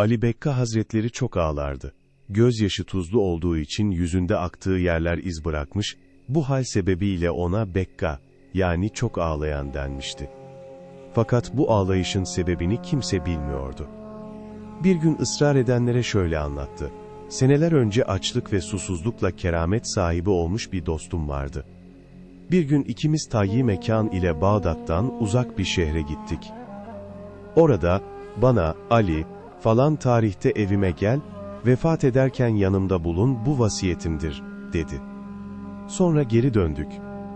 Ali Bekka Hazretleri çok ağlardı. Gözyaşı tuzlu olduğu için yüzünde aktığı yerler iz bırakmış, bu hal sebebiyle ona Bekka, yani çok ağlayan denmişti. Fakat bu ağlayışın sebebini kimse bilmiyordu. Bir gün ısrar edenlere şöyle anlattı. Seneler önce açlık ve susuzlukla keramet sahibi olmuş bir dostum vardı. Bir gün ikimiz tayyi mekan ile Bağdat'tan uzak bir şehre gittik. Orada, bana, Ali, falan tarihte evime gel, vefat ederken yanımda bulun bu vasiyetimdir, dedi. Sonra geri döndük.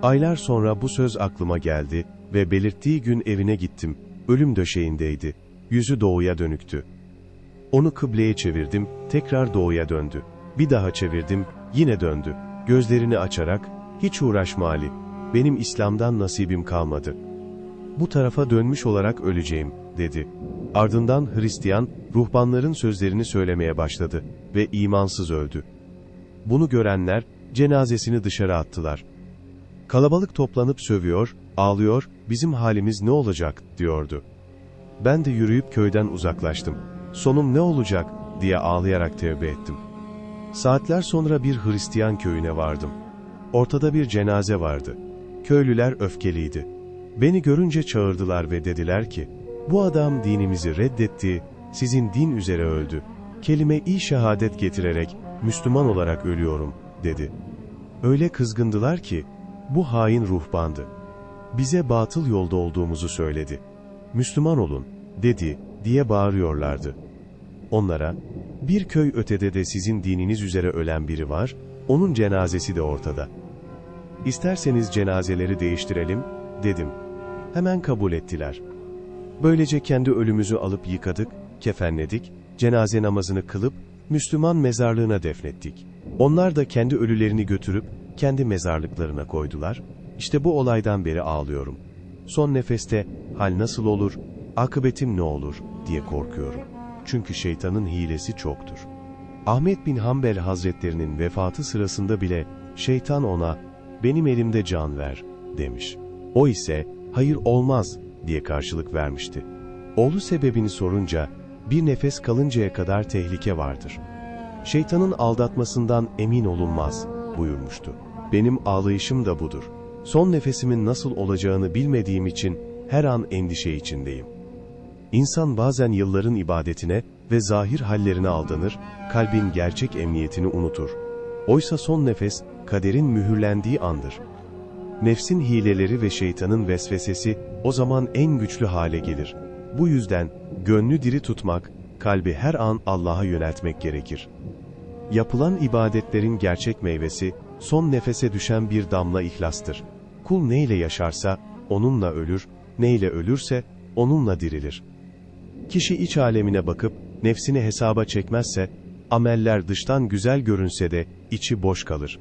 Aylar sonra bu söz aklıma geldi ve belirttiği gün evine gittim. Ölüm döşeğindeydi. Yüzü doğuya dönüktü. Onu kıbleye çevirdim, tekrar doğuya döndü. Bir daha çevirdim, yine döndü. Gözlerini açarak, hiç uğraşma Ali, benim İslam'dan nasibim kalmadı. Bu tarafa dönmüş olarak öleceğim, dedi. Ardından Hristiyan, ruhbanların sözlerini söylemeye başladı ve imansız öldü. Bunu görenler, cenazesini dışarı attılar. Kalabalık toplanıp sövüyor, ağlıyor, bizim halimiz ne olacak, diyordu. Ben de yürüyüp köyden uzaklaştım. Sonum ne olacak, diye ağlayarak tevbe ettim. Saatler sonra bir Hristiyan köyüne vardım. Ortada bir cenaze vardı. Köylüler öfkeliydi. Beni görünce çağırdılar ve dediler ki, bu adam dinimizi reddetti, sizin din üzere öldü. Kelime-i şehadet getirerek, Müslüman olarak ölüyorum, dedi. Öyle kızgındılar ki, bu hain ruhbandı. Bize batıl yolda olduğumuzu söyledi. Müslüman olun, dedi, diye bağırıyorlardı. Onlara, bir köy ötede de sizin dininiz üzere ölen biri var, onun cenazesi de ortada. İsterseniz cenazeleri değiştirelim, dedim. Hemen kabul ettiler. Böylece kendi ölümüzü alıp yıkadık, kefenledik, cenaze namazını kılıp, Müslüman mezarlığına defnettik. Onlar da kendi ölülerini götürüp, kendi mezarlıklarına koydular. İşte bu olaydan beri ağlıyorum. Son nefeste, hal nasıl olur, akıbetim ne olur, diye korkuyorum. Çünkü şeytanın hilesi çoktur. Ahmet bin Hanbel Hazretlerinin vefatı sırasında bile, şeytan ona, benim elimde can ver, demiş. O ise, hayır olmaz, diye karşılık vermişti. Oğlu sebebini sorunca, bir nefes kalıncaya kadar tehlike vardır. Şeytanın aldatmasından emin olunmaz, buyurmuştu. Benim ağlayışım da budur. Son nefesimin nasıl olacağını bilmediğim için her an endişe içindeyim. İnsan bazen yılların ibadetine ve zahir hallerine aldanır, kalbin gerçek emniyetini unutur. Oysa son nefes, kaderin mühürlendiği andır. Nefsin hileleri ve şeytanın vesvesesi o zaman en güçlü hale gelir. Bu yüzden gönlü diri tutmak, kalbi her an Allah'a yöneltmek gerekir. Yapılan ibadetlerin gerçek meyvesi, son nefese düşen bir damla ihlastır. Kul neyle yaşarsa, onunla ölür, neyle ölürse, onunla dirilir. Kişi iç alemine bakıp, nefsini hesaba çekmezse, ameller dıştan güzel görünse de, içi boş kalır.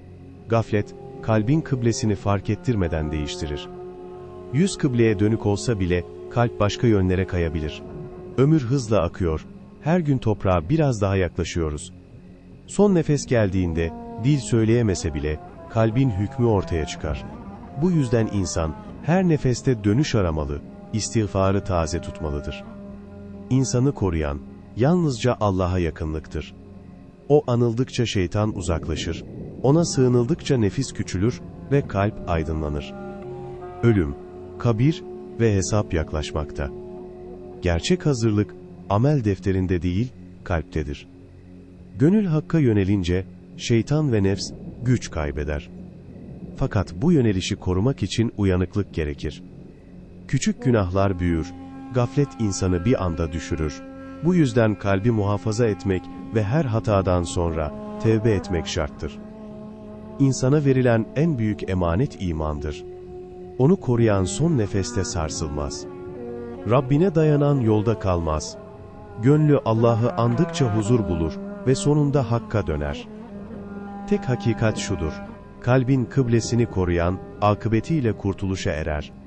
Gaflet, kalbin kıblesini fark ettirmeden değiştirir. Yüz kıbleye dönük olsa bile, kalp başka yönlere kayabilir. Ömür hızla akıyor, her gün toprağa biraz daha yaklaşıyoruz. Son nefes geldiğinde, dil söyleyemese bile, kalbin hükmü ortaya çıkar. Bu yüzden insan, her nefeste dönüş aramalı, istiğfarı taze tutmalıdır. İnsanı koruyan, yalnızca Allah'a yakınlıktır. O anıldıkça şeytan uzaklaşır, ona sığınıldıkça nefis küçülür ve kalp aydınlanır. Ölüm, kabir ve hesap yaklaşmakta. Gerçek hazırlık, amel defterinde değil, kalptedir. Gönül hakka yönelince, şeytan ve nefs güç kaybeder. Fakat bu yönelişi korumak için uyanıklık gerekir. Küçük günahlar büyür, gaflet insanı bir anda düşürür. Bu yüzden kalbi muhafaza etmek ve her hatadan sonra tevbe etmek şarttır. İnsana verilen en büyük emanet imandır. Onu koruyan son nefeste sarsılmaz. Rabbine dayanan yolda kalmaz. Gönlü Allah'ı andıkça huzur bulur ve sonunda Hakk'a döner. Tek hakikat şudur, kalbin kıblesini koruyan, akıbetiyle kurtuluşa erer.